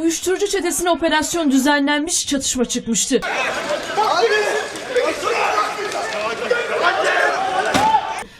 Uyuşturucu çetesine operasyon düzenlenmiş çatışma çıkmıştı.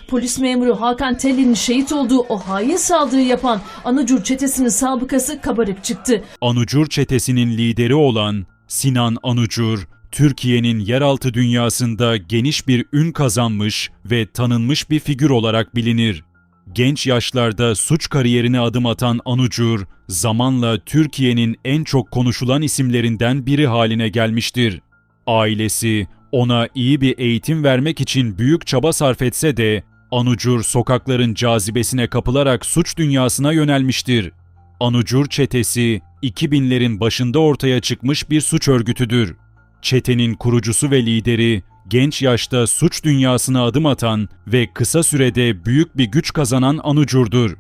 Polis memuru Hakan Telli'nin şehit olduğu o hain saldırıyı yapan Anıcur çetesinin sabıkası kabarık çıktı. Anucur çetesinin lideri olan Sinan Anucur, Türkiye'nin yeraltı dünyasında geniş bir ün kazanmış ve tanınmış bir figür olarak bilinir. Genç yaşlarda suç kariyerine adım atan Anucur, zamanla Türkiye'nin en çok konuşulan isimlerinden biri haline gelmiştir. Ailesi ona iyi bir eğitim vermek için büyük çaba sarf etse de Anucur sokakların cazibesine kapılarak suç dünyasına yönelmiştir. Anucur çetesi 2000'lerin başında ortaya çıkmış bir suç örgütüdür. Çetenin kurucusu ve lideri genç yaşta suç dünyasına adım atan ve kısa sürede büyük bir güç kazanan Anucur'dur.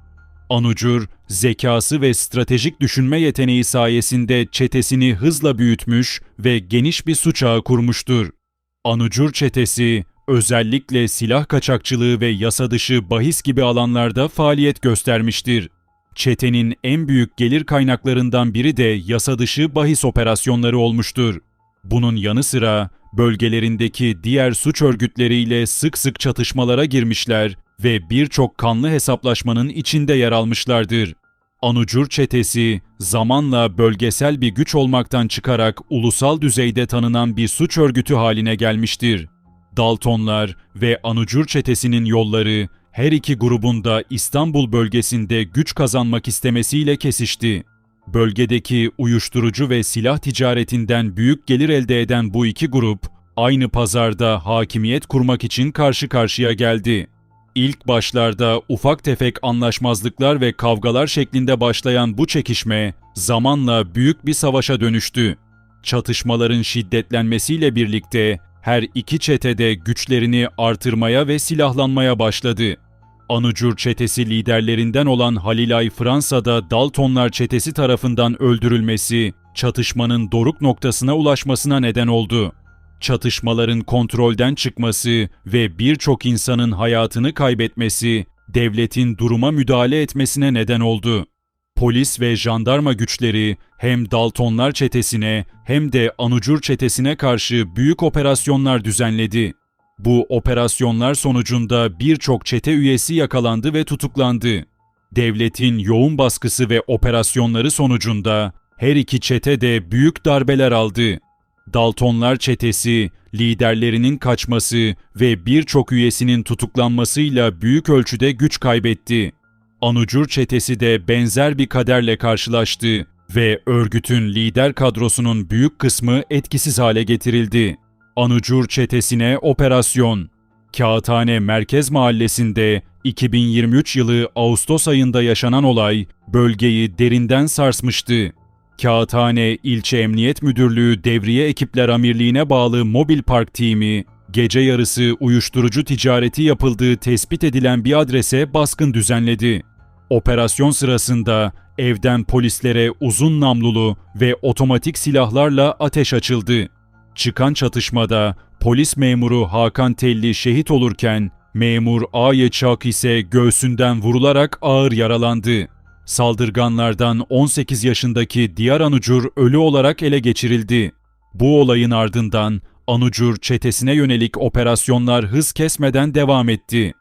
Anucur, zekası ve stratejik düşünme yeteneği sayesinde çetesini hızla büyütmüş ve geniş bir suç ağı kurmuştur. Anucur çetesi özellikle silah kaçakçılığı ve yasa dışı bahis gibi alanlarda faaliyet göstermiştir. Çetenin en büyük gelir kaynaklarından biri de yasa dışı bahis operasyonları olmuştur. Bunun yanı sıra bölgelerindeki diğer suç örgütleriyle sık sık çatışmalara girmişler ve birçok kanlı hesaplaşmanın içinde yer almışlardır. Anucur çetesi zamanla bölgesel bir güç olmaktan çıkarak ulusal düzeyde tanınan bir suç örgütü haline gelmiştir. Daltonlar ve Anucur çetesinin yolları her iki grubun da İstanbul bölgesinde güç kazanmak istemesiyle kesişti. Bölgedeki uyuşturucu ve silah ticaretinden büyük gelir elde eden bu iki grup aynı pazarda hakimiyet kurmak için karşı karşıya geldi. İlk başlarda ufak tefek anlaşmazlıklar ve kavgalar şeklinde başlayan bu çekişme zamanla büyük bir savaşa dönüştü. Çatışmaların şiddetlenmesiyle birlikte her iki çete de güçlerini artırmaya ve silahlanmaya başladı. Anucur çetesi liderlerinden olan Halilay Fransa'da Daltonlar çetesi tarafından öldürülmesi, çatışmanın doruk noktasına ulaşmasına neden oldu. Çatışmaların kontrolden çıkması ve birçok insanın hayatını kaybetmesi, devletin duruma müdahale etmesine neden oldu. Polis ve jandarma güçleri hem Daltonlar çetesine hem de Anucur çetesine karşı büyük operasyonlar düzenledi. Bu operasyonlar sonucunda birçok çete üyesi yakalandı ve tutuklandı. Devletin yoğun baskısı ve operasyonları sonucunda her iki çete de büyük darbeler aldı. Daltonlar çetesi, liderlerinin kaçması ve birçok üyesinin tutuklanmasıyla büyük ölçüde güç kaybetti. Anucur çetesi de benzer bir kaderle karşılaştı ve örgütün lider kadrosunun büyük kısmı etkisiz hale getirildi. Anucur çetesine operasyon. Kağıthane Merkez Mahallesi'nde 2023 yılı Ağustos ayında yaşanan olay bölgeyi derinden sarsmıştı. Kağıthane İlçe Emniyet Müdürlüğü Devriye Ekipler Amirliğine bağlı mobil park timi, gece yarısı uyuşturucu ticareti yapıldığı tespit edilen bir adrese baskın düzenledi. Operasyon sırasında evden polislere uzun namlulu ve otomatik silahlarla ateş açıldı. Çıkan çatışmada polis memuru Hakan Telli şehit olurken memur Aye Çak ise göğsünden vurularak ağır yaralandı. Saldırganlardan 18 yaşındaki diğer Anucur ölü olarak ele geçirildi. Bu olayın ardından Anucur çetesine yönelik operasyonlar hız kesmeden devam etti.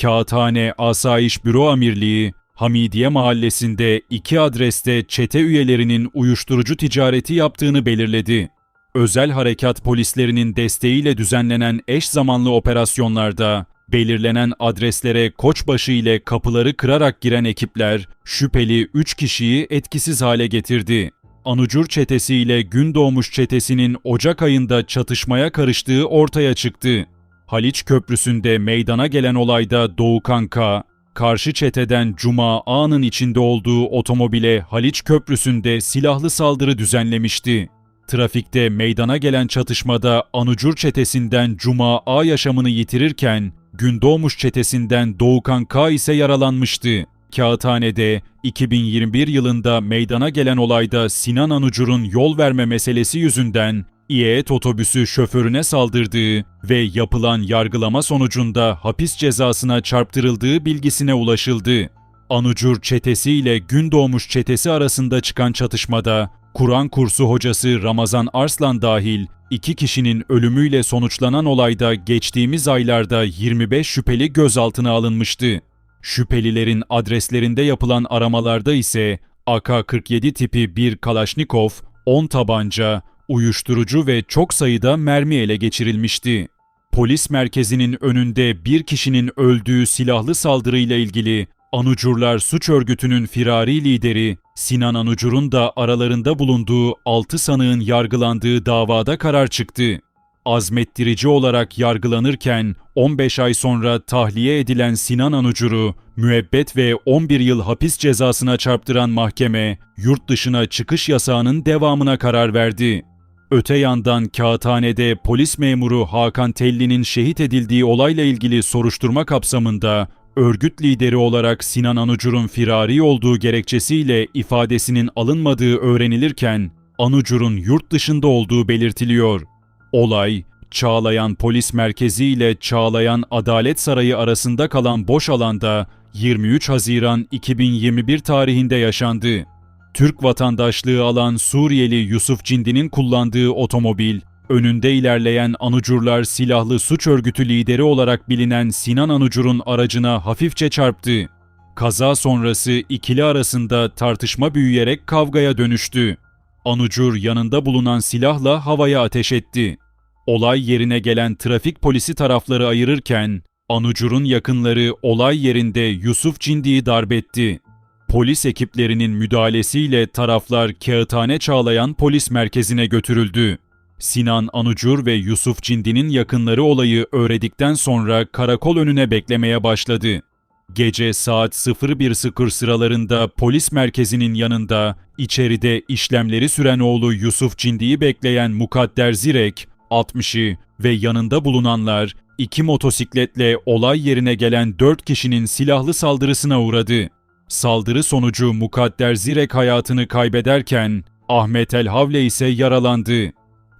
Kağıthane Asayiş Büro Amirliği, Hamidiye Mahallesi'nde iki adreste çete üyelerinin uyuşturucu ticareti yaptığını belirledi. Özel harekat polislerinin desteğiyle düzenlenen eş zamanlı operasyonlarda belirlenen adreslere koçbaşı ile kapıları kırarak giren ekipler şüpheli 3 kişiyi etkisiz hale getirdi. Anucur çetesi ile Gündoğmuş çetesinin Ocak ayında çatışmaya karıştığı ortaya çıktı. Haliç Köprüsü'nde meydana gelen olayda Doğukan K, karşı çeteden Cuma A'nın içinde olduğu otomobile Haliç Köprüsü'nde silahlı saldırı düzenlemişti. Trafikte meydana gelen çatışmada Anucur çetesinden Cuma A yaşamını yitirirken Gündoğmuş çetesinden Doğukan K ise yaralanmıştı. Kağıthane'de 2021 yılında meydana gelen olayda Sinan Anucur'un yol verme meselesi yüzünden İET otobüsü şoförüne saldırdığı ve yapılan yargılama sonucunda hapis cezasına çarptırıldığı bilgisine ulaşıldı. Anucur çetesi ile Gündoğmuş çetesi arasında çıkan çatışmada Kur'an kursu hocası Ramazan Arslan dahil iki kişinin ölümüyle sonuçlanan olayda geçtiğimiz aylarda 25 şüpheli gözaltına alınmıştı. Şüphelilerin adreslerinde yapılan aramalarda ise AK-47 tipi bir Kalaşnikov, 10 tabanca, uyuşturucu ve çok sayıda mermi ele geçirilmişti. Polis merkezinin önünde bir kişinin öldüğü silahlı saldırıyla ilgili Anucurlar suç örgütünün firari lideri Sinan Anucur'un da aralarında bulunduğu 6 sanığın yargılandığı davada karar çıktı. Azmettirici olarak yargılanırken 15 ay sonra tahliye edilen Sinan Anucur'u müebbet ve 11 yıl hapis cezasına çarptıran mahkeme yurt dışına çıkış yasağının devamına karar verdi. Öte yandan kağıthanede polis memuru Hakan Telli'nin şehit edildiği olayla ilgili soruşturma kapsamında örgüt lideri olarak Sinan Anucur'un firari olduğu gerekçesiyle ifadesinin alınmadığı öğrenilirken Anucur'un yurt dışında olduğu belirtiliyor. Olay, Çağlayan Polis Merkezi ile Çağlayan Adalet Sarayı arasında kalan boş alanda 23 Haziran 2021 tarihinde yaşandı. Türk vatandaşlığı alan Suriyeli Yusuf Cindi'nin kullandığı otomobil, önünde ilerleyen Anucurlar silahlı suç örgütü lideri olarak bilinen Sinan Anucur'un aracına hafifçe çarptı. Kaza sonrası ikili arasında tartışma büyüyerek kavgaya dönüştü. Anucur yanında bulunan silahla havaya ateş etti. Olay yerine gelen trafik polisi tarafları ayırırken Anucur'un yakınları olay yerinde Yusuf Cindi'yi darbetti. Polis ekiplerinin müdahalesiyle taraflar Kağıthane Çağlayan Polis Merkezi'ne götürüldü. Sinan Anucur ve Yusuf Cindi'nin yakınları olayı öğrendikten sonra karakol önüne beklemeye başladı. Gece saat 01.00 sıralarında polis merkezinin yanında içeride işlemleri süren oğlu Yusuf Cindi'yi bekleyen Mukadder Zirek, 60'ı ve yanında bulunanlar iki motosikletle olay yerine gelen 4 kişinin silahlı saldırısına uğradı. Saldırı sonucu Mukadder Zirek hayatını kaybederken Ahmet El Havle ise yaralandı.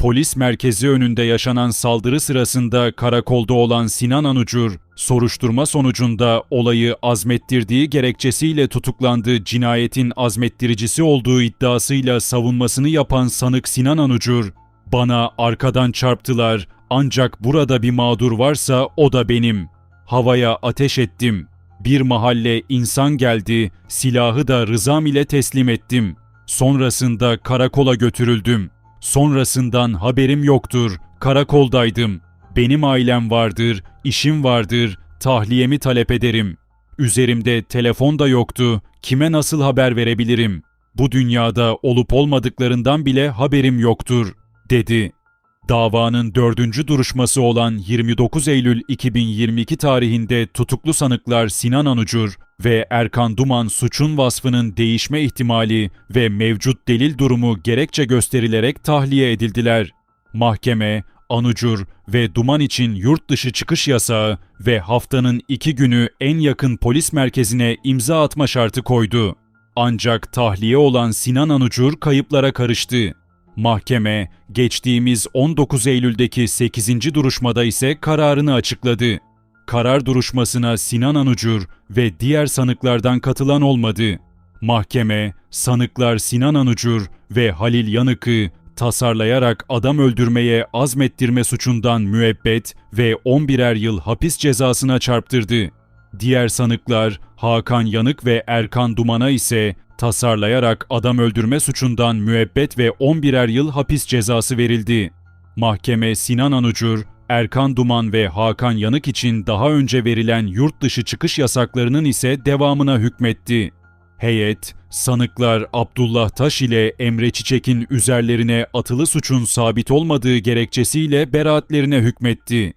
Polis merkezi önünde yaşanan saldırı sırasında karakolda olan Sinan Anucur, soruşturma sonucunda olayı azmettirdiği gerekçesiyle tutuklandı cinayetin azmettiricisi olduğu iddiasıyla savunmasını yapan sanık Sinan Anucur, bana arkadan çarptılar ancak burada bir mağdur varsa o da benim. Havaya ateş ettim. Bir mahalle insan geldi, silahı da rızam ile teslim ettim. Sonrasında karakola götürüldüm. Sonrasından haberim yoktur, karakoldaydım. Benim ailem vardır, işim vardır, tahliyemi talep ederim. Üzerimde telefon da yoktu, kime nasıl haber verebilirim? Bu dünyada olup olmadıklarından bile haberim yoktur, dedi. Davanın dördüncü duruşması olan 29 Eylül 2022 tarihinde tutuklu sanıklar Sinan Anucur ve Erkan Duman suçun vasfının değişme ihtimali ve mevcut delil durumu gerekçe gösterilerek tahliye edildiler. Mahkeme, Anucur ve Duman için yurt dışı çıkış yasağı ve haftanın iki günü en yakın polis merkezine imza atma şartı koydu. Ancak tahliye olan Sinan Anucur kayıplara karıştı. Mahkeme geçtiğimiz 19 Eylül'deki 8. duruşmada ise kararını açıkladı. Karar duruşmasına Sinan Anucur ve diğer sanıklardan katılan olmadı. Mahkeme, sanıklar Sinan Anucur ve Halil Yanık'ı tasarlayarak adam öldürmeye azmettirme suçundan müebbet ve 11'er yıl hapis cezasına çarptırdı. Diğer sanıklar Hakan Yanık ve Erkan Duman'a ise tasarlayarak adam öldürme suçundan müebbet ve 11'er yıl hapis cezası verildi. Mahkeme Sinan Anucur, Erkan Duman ve Hakan Yanık için daha önce verilen yurt dışı çıkış yasaklarının ise devamına hükmetti. Heyet, sanıklar Abdullah Taş ile Emre Çiçek'in üzerlerine atılı suçun sabit olmadığı gerekçesiyle beraatlerine hükmetti.